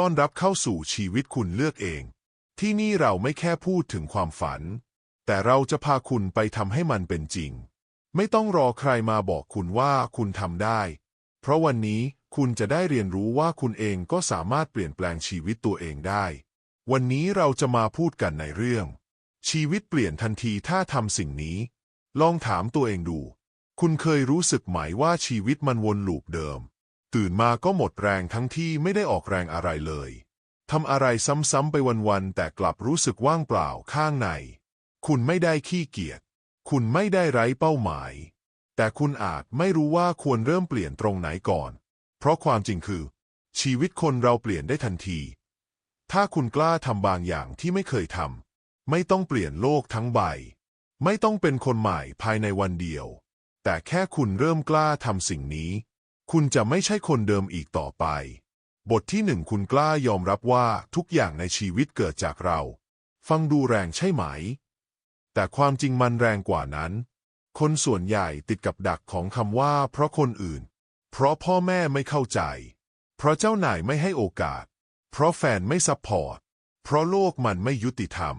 ต้อนรับเข้าสู่ชีวิตคุณเลือกเอง ที่นี่เราไม่แค่พูดถึงความฝัน แต่เราจะพาคุณไปทำให้มันเป็นจริง ไม่ต้องรอใครมาบอกคุณว่าคุณทำได้ เพราะวันนี้คุณจะได้เรียนรู้ว่าคุณเองก็สามารถเปลี่ยนแปลงชีวิตตัวเองได้ วันนี้เราจะมาพูดกันในเรื่อง ชีวิตเปลี่ยนทันทีถ้าทำสิ่งนี้ ลองถามตัวเองดู คุณเคยรู้สึกไหมว่าชีวิตมันวนลูปเดิม ตื่นมาก็หมดแรงทั้งที่ไม่ได้ออกแรงอะไรเลยทำอะไรซ้ำๆไปวันๆแต่กลับรู้สึกว่างเปล่าข้างใน คุณไม่ได้ขี้เกียจ คุณไม่ได้ไร้เป้าหมาย แต่คุณอาจไม่รู้ว่าควรเริ่มเปลี่ยนตรงไหนก่อน เพราะความจริงคือ ชีวิตคนเราเปลี่ยนได้ทันที ถ้าคุณกล้าทำบางอย่างที่ไม่เคยทำไม่ต้องเปลี่ยนโลกทั้งใบ ไม่ต้องเป็นคนใหม่ภายในวันเดียว แต่แค่คุณเริ่มกล้าทำสิ่งนี้ คุณจะไม่ใช่คนเดิมอีกต่อไป บทที่หนึ่งคุณกล้ายอมรับว่าทุกอย่างในชีวิตเกิดจากเรา ฟังดูแรงใช่ไหม แต่ความจริงมันแรงกว่านั้น คนส่วนใหญ่ติดกับดักของคำว่า เพราะคนอื่น เพราะพ่อแม่ไม่เข้าใจ เพราะเจ้านายไม่ให้โอกาส เพราะแฟนไม่ซัพพอร์ต เพราะโลกมันไม่ยุติธรรม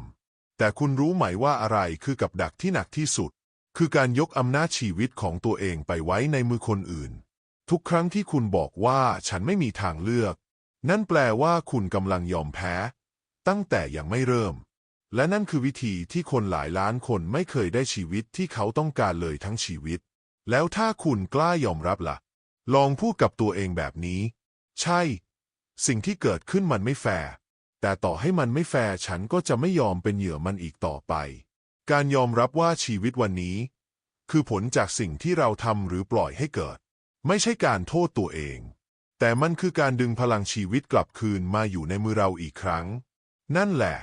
แต่คุณรู้ไหมว่าอะไรคือกับดักที่หนักที่สุด คือการยกอำนาจชีวิตของตัวเองไปไว้ในมือคนอื่น ทุกครั้งที่คุณบอกว่าฉันไม่มีทางเลือก นั่นแปลว่าคุณกำลังยอมแพ้ ตั้งแต่ยังไม่เริ่ม และนั่นคือวิธีที่คนหลายล้านคนไม่เคยได้ชีวิตที่เขาต้องการเลยทั้งชีวิต แล้วถ้าคุณกล้ายอมรับละ่ะ ลองพูดกับตัวเองแบบนี้ ใช่ สิ่งที่เกิดขึ้นมันไม่แฟร์แต่ต่อให้มันไม่แฟร์ฉันก็จะไม่ยอมเป็นเหยื่อมันอีกต่อไป การยอมรับว่าชีวิตวันนี้ คือผลจากสิ่งที่เราทำหรือปล่อยให้เกิด ไม่ใช่การโทษตัวเอง แต่มันคือการดึงพลังชีวิตกลับคืนมาอยู่ในมือเราอีกครั้ง นั่นแหละ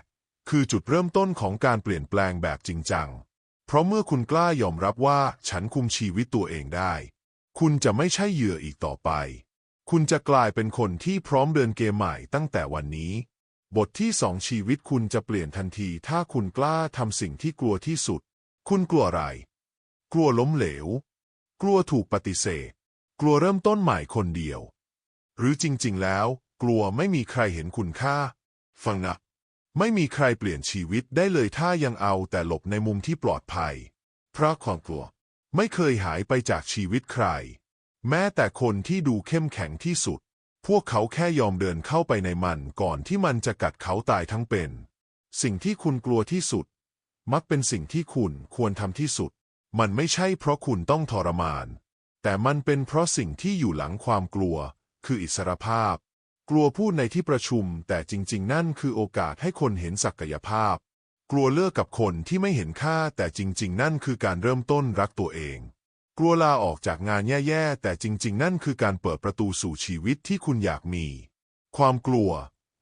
คือจุดเริ่มต้นของการเปลี่ยนแปลงแบบจริงจัง เพราะเมื่อคุณกล้ายอมรับว่าฉันคุมชีวิตตัวเองได้ คุณจะไม่ใช่เหยื่ออีกต่อไป คุณจะกลายเป็นคนที่พร้อมเดินเกมใหม่ตั้งแต่วันนี้ บทที่สองชีวิตคุณจะเปลี่ยนทันทีถ้าคุณกล้าทำสิ่งที่กลัวที่สุด คุณกลัวอะไร กลัวล้มเหลว กลัวถูกปฏิเสธ ลัวเริ่มต้นใหม่คนเดียว หรือจริง ๆ แล้ว กลัวไม่มีใครเห็นคุณค่า ฟังนะไม่มีใครเปลี่ยนชีวิตได้เลยถ้ายังเอาแต่หลบในมุมที่ปลอดภัย เพราะความกลัวไม่เคยหายไปจากชีวิตใคร แม้แต่คนที่ดูเข้มแข็งที่สุด พวกเขาแค่ยอมเดินเข้าไปในมันก่อนที่มันจะกัดเขาตายทั้งเป็น สิ่งที่คุณกลัวที่สุด มักเป็นสิ่งที่คุณควรทำที่สุด มันไม่ใช่เพราะคุณต้องทรมาน แต่มันเป็นเพราะสิ่งที่อยู่หลังความกลัว คืออิสรภาพ กลัวพูดในที่ประชุม แต่จริง ๆ นั่นคือโอกาสให้คนเห็นศักยภาพ กลัวเลิกกับคนที่ไม่เห็นค่า แต่จริง ๆ นั่นคือการเริ่มต้นรักตัวเอง กลัวลาออกจากงานแย่ ๆ แต่จริง ๆ นั่นคือการเปิดประตูสู่ชีวิตที่คุณอยากมี ความกลัว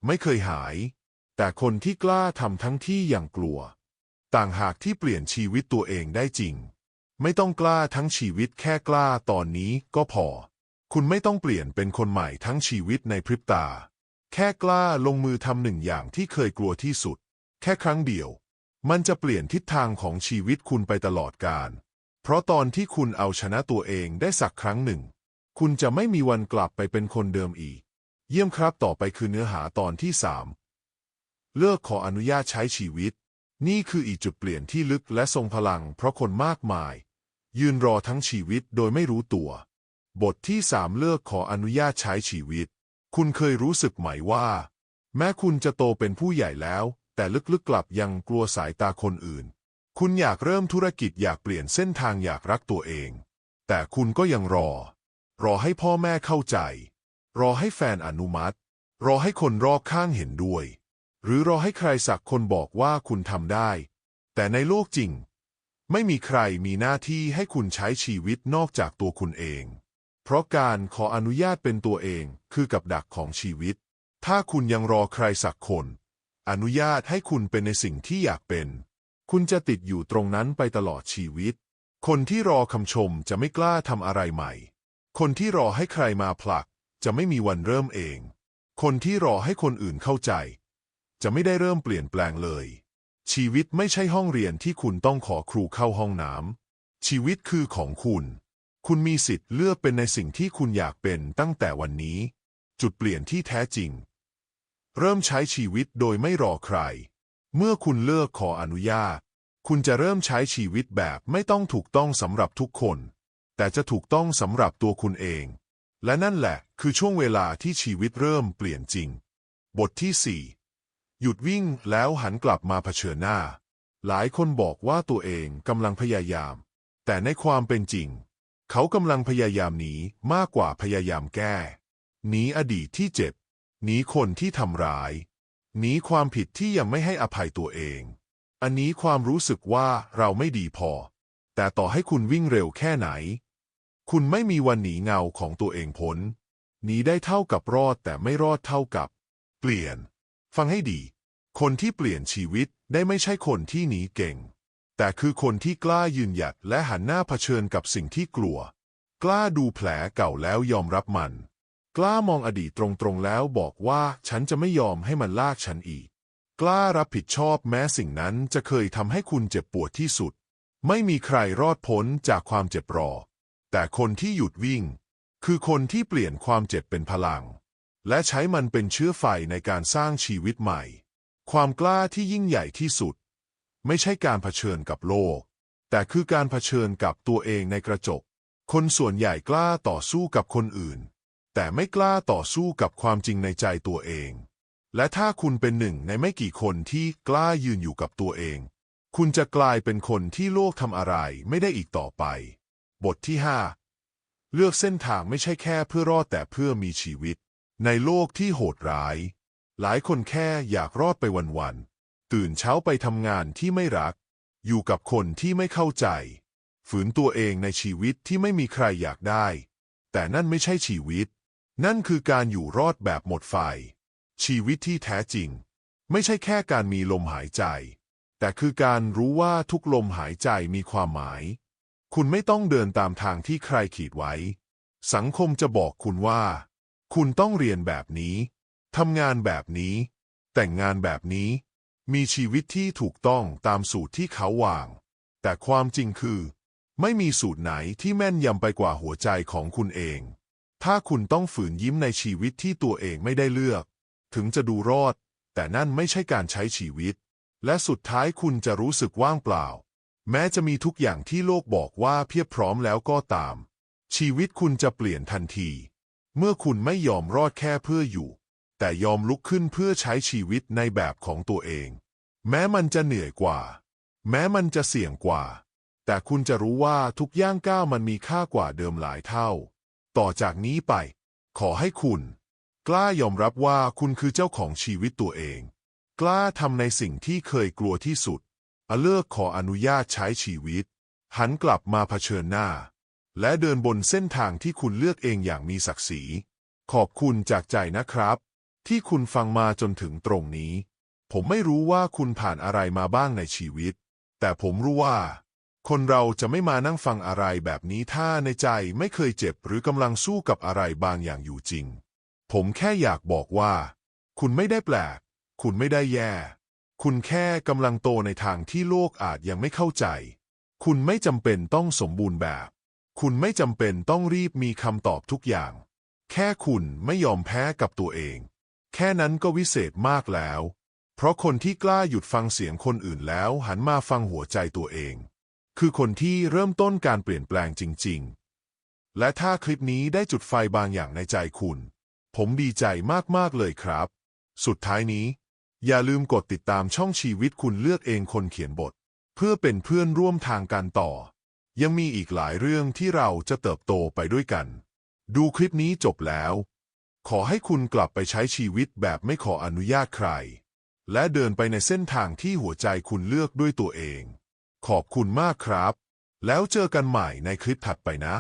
ไม่เคยหาย แต่คนที่กล้าทำทั้งที่อย่างกลัว ต่างหากที่เปลี่ยนชีวิตตัวเองได้จริง ไม่ต้องกล้าทั้งชีวิตแค่กล้าตอนนี้ก็พอ คุณไม่ต้องเปลี่ยนเป็นคนใหม่ทั้งชีวิตในพริบตา แค่กล้าลงมือทำหนึ่งอย่างที่เคยกลัวที่สุด แค่ครั้งเดียว มันจะเปลี่ยนทิศทางของชีวิตคุณไปตลอดกาลเพราะตอนที่คุณเอาชนะตัวเองได้สักครั้งหนึ่ง คุณจะไม่มีวันกลับไปเป็นคนเดิมอีก เยี่ยมครับต่อไปคือเนื้อหาตอนที่สามเลิกขออนุญาตใช้ชีวิต นี่คืออีกจุดเปลี่ยนที่ลึกและทรงพลัง เพราะคนมากมาย ยืนรอทั้งชีวิตโดยไม่รู้ตัว บทที่สามเลิกขออนุญาตใช้ชีวิต คุณเคยรู้สึกไหมว่า แม้คุณจะโตเป็นผู้ใหญ่แล้ว แต่ลึกๆกลับยังกลัวสายตาคนอื่น คุณอยากเริ่มธุรกิจอยากเปลี่ยนเส้นทางอยากรักตัวเอง แต่คุณก็ยังรอ รอให้พ่อแม่เข้าใจ รอให้แฟนอนุมัติ รอให้คนรอบข้างเห็นด้วย หรือรอให้ใครสักคนบอกว่าคุณทำได้ แต่ในโลกจริง ไม่มีใครมีหน้าที่ให้คุณใช้ชีวิตนอกจากตัวคุณเอง เพราะการขออนุญาตเป็นตัวเองคือกับดักของชีวิต ถ้าคุณยังรอใครสักคน อนุญาตให้คุณเป็นในสิ่งที่อยากเป็น คุณจะติดอยู่ตรงนั้นไปตลอดชีวิต คนที่รอคำชมจะไม่กล้าทำอะไรใหม่ คนที่รอให้ใครมาผลัก จะไม่มีวันเริ่มเอง คนที่รอให้คนอื่นเข้าใจ จะไม่ได้เริ่มเปลี่ยนแปลงเลย ชีวิตไม่ใช่ห้องเรียนที่คุณต้องขอครูเข้าห้องน้ำ ชีวิตคือของคุณ คุณมีสิทธิ์เลือกเป็นในสิ่งที่คุณอยากเป็นตั้งแต่วันนี้ จุดเปลี่ยนที่แท้จริง เริ่มใช้ชีวิตโดยไม่รอใคร เมื่อคุณเลิกขออนุญาต คุณจะเริ่มใช้ชีวิตแบบไม่ต้องถูกต้องสำหรับทุกคน แต่จะถูกต้องสำหรับตัวคุณเอง และนั่นแหละ คือช่วงเวลาที่ชีวิตเริ่มเปลี่ยนจริง บทที่4 หยุดวิ่งแล้วหันกลับมาเผชิญหน้า หลายคนบอกว่าตัวเองกำลังพยายาม แต่ในความเป็นจริง เขากำลังพยายามหนีมากกว่าพยายามแก้หนีอดีตที่เจ็บหนีคนที่ทำร้ายหนีความผิดที่ยังไม่ให้อภัยตัวเอง อันนี้ความรู้สึกว่าเราไม่ดีพอ แต่ต่อให้คุณวิ่งเร็วแค่ไหน คุณไม่มีวันหนีเงาของตัวเองพ้นหนีได้เท่ากับรอดแต่ไม่รอดเท่ากับ เปลี่ยน ฟังให้ดี คนที่เปลี่ยนชีวิตได้ไม่ใช่คนที่หนีเก่ง แต่คือคนที่กล้ายืนหยัดและหันหน้าเผชิญกับสิ่งที่กลัว กล้าดูแผลเก่าแล้วยอมรับมัน กล้ามองอดีตตรงๆแล้วบอกว่าฉันจะไม่ยอมให้มันลากฉันอีก กล้ารับผิดชอบแม้สิ่งนั้นจะเคยทำให้คุณเจ็บปวดที่สุด ไม่มีใครรอดพ้นจากความเจ็บรอ แต่คนที่หยุดวิ่ง คือคนที่เปลี่ยนความเจ็บเป็นพลัง และใช้มันเป็นเชื้อไฟในการสร้างชีวิตใหม่ ความกล้าที่ยิ่งใหญ่ที่สุด ไม่ใช่การเผชิญกับโลก แต่คือการเผชิญกับตัวเองในกระจก คนส่วนใหญ่กล้าต่อสู้กับคนอื่น แต่ไม่กล้าต่อสู้กับความจริงในใจตัวเอง และถ้าคุณเป็นหนึ่งในไม่กี่คนที่กล้ายืนอยู่กับตัวเอง คุณจะกลายเป็นคนที่โลกทำอะไรไม่ได้อีกต่อไป บทที่5เลือกเส้นทางไม่ใช่แค่เพื่อรอดแต่เพื่อมีชีวิต ในโลกที่โหดร้าย หลายคนแค่อยากรอดไปวันๆ ตื่นเช้าไปทำงานที่ไม่รัก อยู่กับคนที่ไม่เข้าใจ ฝืนตัวเองในชีวิตที่ไม่มีใครอยากได้ แต่นั่นไม่ใช่ชีวิต นั่นคือการอยู่รอดแบบหมดไฟ ชีวิตที่แท้จริง ไม่ใช่แค่การมีลมหายใจ แต่คือการรู้ว่าทุกลมหายใจมีความหมาย คุณไม่ต้องเดินตามทางที่ใครขีดไว้ สังคมจะบอกคุณว่า คุณต้องเรียนแบบนี้ ทำงานแบบนี้ แต่งงานแบบนี้ มีชีวิตที่ถูกต้องตามสูตรที่เขาวาง แต่ความจริงคือ ไม่มีสูตรไหนที่แม่นยำไปกว่าหัวใจของคุณเอง ถ้าคุณต้องฝืนยิ้มในชีวิตที่ตัวเองไม่ได้เลือก ถึงจะดูรอด แต่นั่นไม่ใช่การใช้ชีวิต และสุดท้ายคุณจะรู้สึกว่างเปล่า แม้จะมีทุกอย่างที่โลกบอกว่าเพียบพร้อมแล้วก็ตาม ชีวิตคุณจะเปลี่ยนทันที เมื่อคุณไม่ยอมรอดแค่เพื่ออยู่ แต่ยอมลุกขึ้นเพื่อใช้ชีวิตในแบบของตัวเอง แม้มันจะเหนื่อยกว่า แม้มันจะเสี่ยงกว่า แต่คุณจะรู้ว่าทุกย่างก้าวมันมีค่ากว่าเดิมหลายเท่า ต่อจากนี้ไป ขอให้คุณ กล้ายอมรับว่าคุณคือเจ้าของชีวิตตัวเอง กล้าทำในสิ่งที่เคยกลัวที่สุดอเลิกขออนุญาตใช้ชีวิต หันกลับมาเผชิญหน้า และเดินบนเส้นทางที่คุณเลือกเองอย่างมีศักดิ์ศรี ขอบคุณจากใจนะครับ ที่คุณฟังมาจนถึงตรงนี้ ผมไม่รู้ว่าคุณผ่านอะไรมาบ้างในชีวิต แต่ผมรู้ว่า คนเราจะไม่มานั่งฟังอะไรแบบนี้ถ้าในใจไม่เคยเจ็บหรือกำลังสู้กับอะไรบางอย่างอยู่จริง ผมแค่อยากบอกว่า คุณไม่ได้แปลก คุณไม่ได้แย่ คุณแค่กำลังโตในทางที่โลกอาจยังไม่เข้าใจ คุณไม่จำเป็นต้องสมบูรณ์แบบ คุณไม่จำเป็นต้องรีบมีคำตอบทุกอย่าง แค่คุณไม่ยอมแพ้กับตัวเอง แค่นั้นก็วิเศษมากแล้ว เพราะคนที่กล้าหยุดฟังเสียงคนอื่นแล้วหันมาฟังหัวใจตัวเอง คือคนที่เริ่มต้นการเปลี่ยนแปลงจริง ๆ และถ้าคลิปนี้ได้จุดไฟบางอย่างในใจคุณ ผมดีใจมาก ๆ เลยครับ สุดท้ายนี้ อย่าลืมกดติดตามช่องชีวิตคุณเลือกเองคนเขียนบท เพื่อเป็นเพื่อนร่วมทางการต่อ ยังมีอีกหลายเรื่องที่เราจะเติบโตไปด้วยกัน ดูคลิปนี้จบแล้ว ขอให้คุณกลับไปใช้ชีวิตแบบไม่ขออนุญาตใคร และเดินไปในเส้นทางที่หัวใจคุณเลือกด้วยตัวเอง ขอบคุณมากครับ แล้วเจอกันใหม่ในคลิปถัดไปนะ